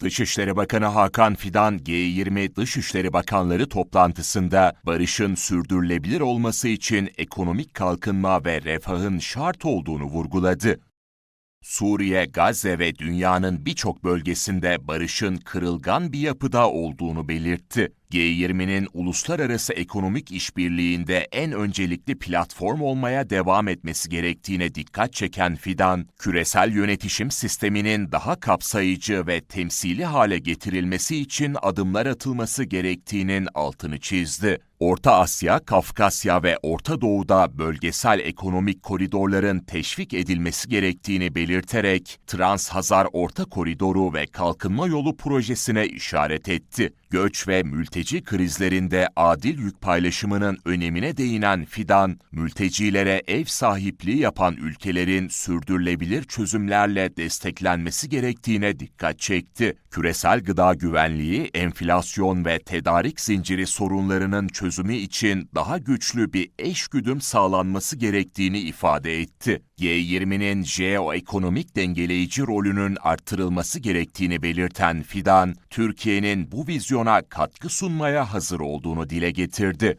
Dışişleri Bakanı Hakan Fidan, G20 Dışişleri Bakanları toplantısında barışın sürdürülebilir olması için ekonomik kalkınma ve refahın şart olduğunu vurguladı. Suriye, Gazze ve dünyanın birçok bölgesinde barışın kırılgan bir yapıda olduğunu belirtti. G20'nin uluslararası ekonomik işbirliğinde en öncelikli platform olmaya devam etmesi gerektiğine dikkat çeken Fidan, küresel yönetişim sisteminin daha kapsayıcı ve temsili hale getirilmesi için adımlar atılması gerektiğinin altını çizdi. Orta Asya, Kafkasya ve Orta Doğu'da bölgesel ekonomik koridorların teşvik edilmesi gerektiğini belirterek Trans-Hazar Orta Koridoru ve Kalkınma Yolu projesine işaret etti. Göç ve mülteci krizlerinde adil yük paylaşımının önemine değinen Fidan, mültecilere ev sahipliği yapan ülkelerin sürdürülebilir çözümlerle desteklenmesi gerektiğine dikkat çekti. Küresel gıda güvenliği, enflasyon ve tedarik zinciri sorunlarının çözümü için daha güçlü bir eşgüdüm sağlanması gerektiğini ifade etti. G20'nin jeoekonomik dengeleyici rolünün artırılması gerektiğini belirten Fidan, Türkiye'nin bu vizyona katkı sunmaya hazır olduğunu dile getirdi.